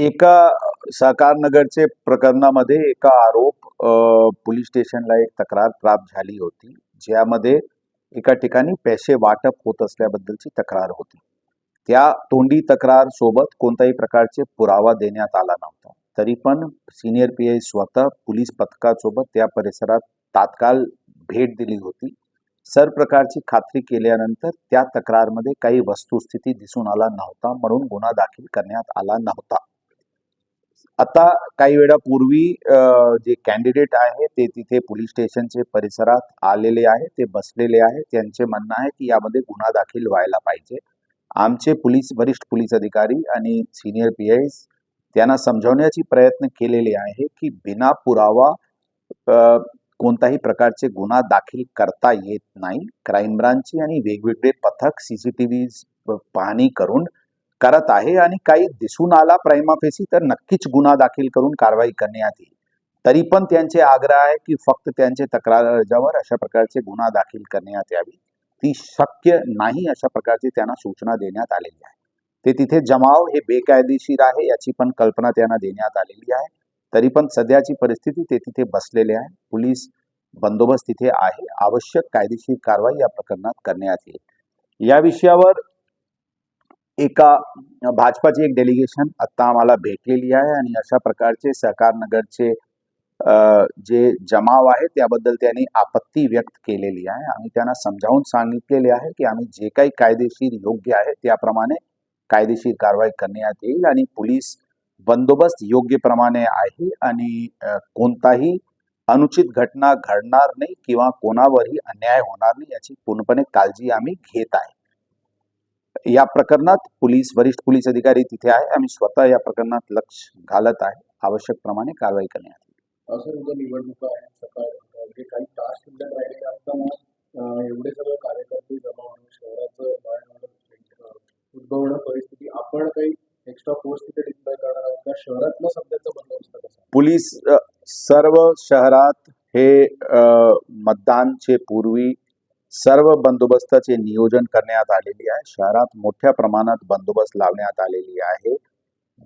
एका सहकार नगरचे प्रकरणामध्ये एका आरोप पोलीस स्टेशनला एक तक्रार प्राप्त झाली होती ज्यामध्ये एका ठिकाणी पैसे वाटप होत असल्याबद्दलची तक्रार होती. त्या तोंडी तक्रार सोबत कोणत्याही प्रकारचे पुरावा देण्यात आला नव्हता. तरी पण सिनियर पी आय स्वतः पोलीस पथकासोबत त्या परिसरात तात्काळ भेट दिली होती. सर्व प्रकारची खात्री केल्यानंतर त्या तक्रारमध्ये काही वस्तुस्थिती दिसून आला नव्हता म्हणून गुन्हा दाखल करण्यात आला नव्हता. आता काही वेळापूर्वी जे कॅन्डिडेट आहे ते तिथे पोलीस स्टेशनचे परिसरात आलेले आहे ते बसलेले आहे. त्यांचे म्हणणं आहे की यामध्ये गुन्हा दाखल व्हायला पाहिजे. आमचे पोलीस वरिष्ठ पोलीस अधिकारी आणि सिनियर पी आय त्यांना समजावण्याची प्रयत्न केलेले आहे की बिना पुरावा कोणत्याही कोणताही प्रकारचे गुन्हा दाखल करता येत नाही. क्राईम ब्रांचची आणि वेगवेगळे पथक सीसीटीव्ही पाहणी करून करत आहे आणि काही दिसून आला प्राइमाफेसी तर नक्कीच गुन्हा दाखल करून कारवाई करण्यात येईल. तरी पण त्यांचे आग्रह आहे की फक्त त्यांचे तक्रार अर्जावर अशा प्रकारचे गुन्हा दाखल करण्यात यावी. ती शक्य नाही अशा प्रकारची त्यांना सूचना देण्यात आलेली आहे. ते तिथे जमाव हे बेकायदेशीर आहे याची पण कल्पना त्यांना देण्यात आलेली आहे. तरी पण सध्याची परिस्थिती ते तिथे बसलेले आहे. पोलीस बंदोबस्त तिथे आहे. आवश्यक कायदेशीर कारवाई या प्रकरणात करण्यात येईल. या विषयावर एका भाजपाची एक डेलिगेशन आत्ता आम्हाला भेटलेली आहे आणि अशा प्रकारचे सहकार नगरचे जे जमाव आहे त्याबद्दल त्यांनी आपत्ती व्यक्त केलेली आहे. आम्ही त्यांना समजावून सांगितलेले आहे की आम्ही जे काही कायदेशीर योग्य आहे त्याप्रमाणे कायदेशीर कारवाई करण्यात येईल आणि पोलीस बंदोबस्त योग्य प्रमाणे आहे आणि कोणताही अनुचित घटना घडणार नाही किंवा कोणावरही अन्याय होणार नाही याची पूर्णपणे काळजी आम्ही घेत आहे. या प्रकरणात पोलीस वरिष्ठ पोलीस अधिकारी तिथे आहे. आम्ही स्वतः या प्रकरणात लक्ष घालत आहे. आवश्यक प्रमाणे कारवाई करण्यात निवडणुका आहेत. म्हणजे काही तास शिल्लक राहिलेले असताना अं, एवढे सगळे कार्यकर्ते जमा होणं शहराचं उद्भवणं परिस्थिती आपण काही एक्स्ट्रा फोर्स तिथे डिप्लॉय करणार आहोत का? शहरातलं सध्याचं बंदोबस्त कसा पोलीस सर्व शहरात हे मतदानचे पूर्वी सर्व बंदोबस्ताचे नियोजन करण्यात आलेले आहे. शहरात मोठ्या प्रमाणात बंदोबस्त लावण्यात आलेली आहे.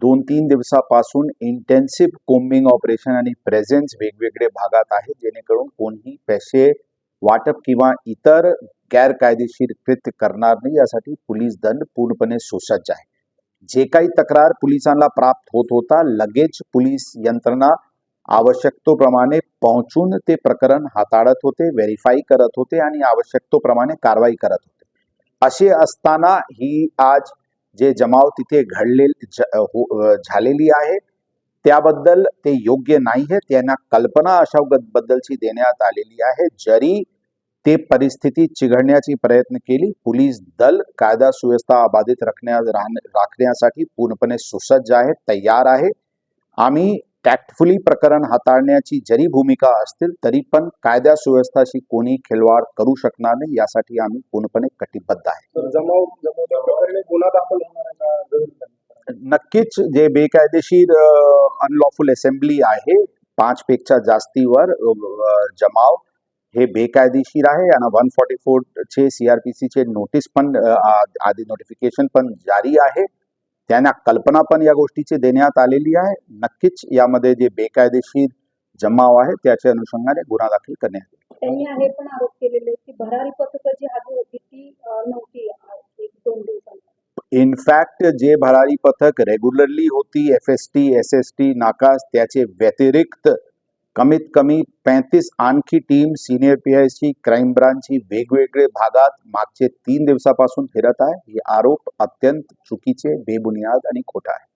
दोन तीन दिवसापासून इंटेन्सिव्ह कोम्बिंग ऑपरेशन आणि प्रेझेन्स वेगवेगळे भागात आहे जेणेकरून कोणीही पैसे वाटप किंवा इतर गैरकायदेशीर कृत्य करणार नाही. यासाठी पोलीस दल पूर्णपणे सुसज्ज आहे. जे काही तक्रार पोलिसांना प्राप्त होत होता लगेच पोलीस यंत्रणा आवश्यकतोप्रमाणे पोहोचून ते प्रकरण हाताळत होते व्हेरीफाय करत होते आणि आवश्यकतोप्रमाणे कारवाई करत होते. असे असताना ही आज जे जमाव तिथे घडले ज- हो- झालेली आहे त्याबद्दल ते योग्य नाही आहे त्यांना कल्पना अशा बद्दलची देण्यात आलेली आहे. जरी ते परिस्थिती चिघळण्याची प्रयत्न केली पोलीस दल कायदा सुव्यवस्था अबाधित राखण्या राखण्यासाठी पूर्णपणे सुसज्ज आहे तयार आहे. आम्ही टॅक्टफुली प्रकरण हाताळण्याची जरी भूमिका असतील तरी पण कायदा सुव्यवस्थाशी कोणी खिलवाड करू शकणार नाही यासाठी आम्ही पूर्णपणे कटिबद्ध आहे. नक्कीच जे बेकायदेशीर अनलॉफुल असेंब्ली आहे पाच पेक्षा जास्तीवर जमाव हे बेकायदेशीर आहे. आणि वन फॉर्टी फोर चे सीआरपीसीचे नोटीस पण आधी नोटिफिकेशन पण जारी आहे. त्यांना कल्पना पण या गोष्टीची देण्यात आलेली आहे नक्कीच यामध्ये जे बेकायदेशीर जमाव आहे त्याच्या अनुषंगाने गुन्हा दाखल करण्यात येईल. त्यांनी हे पण आरोप केलेले की भरारी पथकं जी हवी होती ती नव्हती अं, एक दोन दिवसांनी इनफॅक्ट जे भरारी पथक रेग्युलरली होती F S T S S T नाकास त्याचे व्यतिरिक्त कमीत कमी पैंतीस आणखी team senior P I C crime ब्रांचची वेगवेगळे भागात मागचे तीन दिवसापासून फिरत आहे. हे आरोप अत्यंत चुकीचे बेबुनियाद आणि खोटा आहे